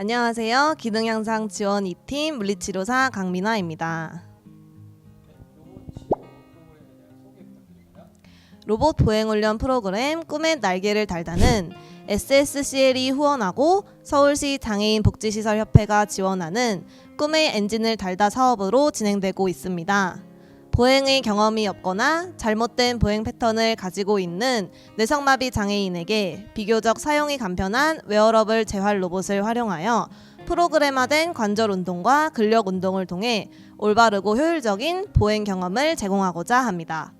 안녕하세요. 기능 향상 지원 2팀 물리치료사 강민아입니다. 로봇 보행 훈련 프로그램 꿈의 날개를 달다는 SSCL이 후원하고 서울시 장애인 복지시설 협회가 지원하는 꿈의 엔진을 달다 사업으로 진행되고 있습니다. 보행의 경험이 없거나 잘못된 보행 패턴을 가지고 있는 뇌성마비 장애인에게 비교적 사용이 간편한 웨어러블 재활 로봇을 활용하여 프로그램화된 관절 운동과 근력 운동을 통해 올바르고 효율적인 보행 경험을 제공하고자 합니다.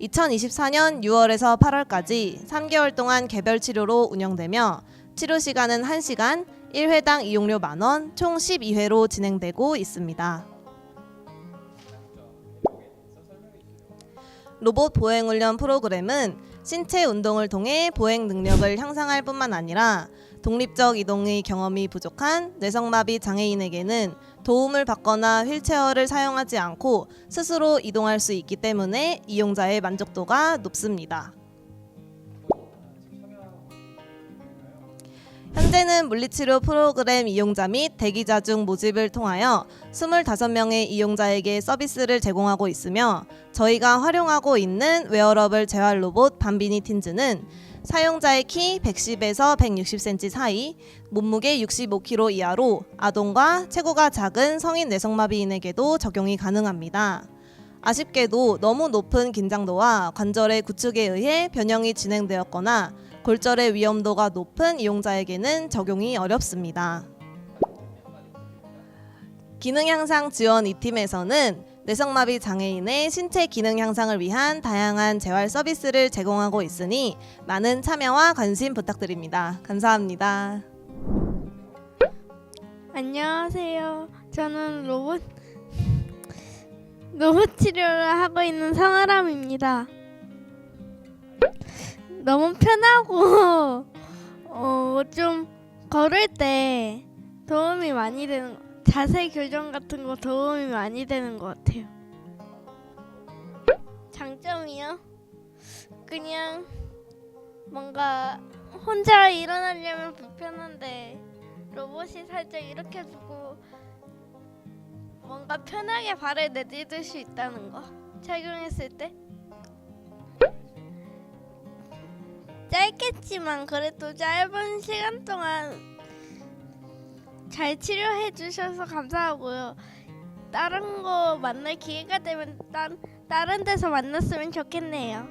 2024년 6월에서 8월까지 3개월 동안 개별 치료로 운영되며 치료 시간은 1시간, 1회당 이용료 만원, 총 12회로 진행되고 있습니다. 로봇 보행 훈련 프로그램은 신체 운동을 통해 보행 능력을 향상할 뿐만 아니라 독립적 이동의 경험이 부족한 뇌성마비 장애인에게는 도움을 받거나 휠체어를 사용하지 않고 스스로 이동할 수 있기 때문에 이용자의 만족도가 높습니다. 현재는 물리치료 프로그램 이용자 및 대기자 중 모집을 통하여 25명의 이용자에게 서비스를 제공하고 있으며 저희가 활용하고 있는 웨어러블 재활 로봇 밤비니 틴즈는 사용자의 키 110에서 160cm 사이, 몸무게 65kg 이하로 아동과 체구가 작은 성인 뇌성마비인에게도 적용이 가능합니다. 아쉽게도 너무 높은 긴장도와 관절의 구축에 의해 변형이 진행되었거나 골절의 위험도가 높은 이용자에게는 적용이 어렵습니다. 기능 향상 지원 2팀에서는 뇌성마비 장애인의 신체 기능 향상을 위한 다양한 재활 서비스를 제공하고 있으니 많은 참여와 관심 부탁드립니다. 감사합니다. 안녕하세요. 저는 로봇 로봇 치료를 하고 있는 성아람입니다. 너무 편하고 어, 좀 걸을 때 도움이 많이 되는 자세 교정 같은 거 도움이 많이 되는 것 같아요. 장점이요? 그냥 뭔가 혼자 일어나려면 불편한데 로봇이 살짝 이렇게 두고 뭔가 편하게 발을 내딛을 수 있다는 거 착용했을 때 짧겠지만 그래도 짧은 시간 동안 잘 치료해 주셔서 감사하고요. 다른 거 만날 기회가 되면 딴, 다른 데서 만났으면 좋겠네요.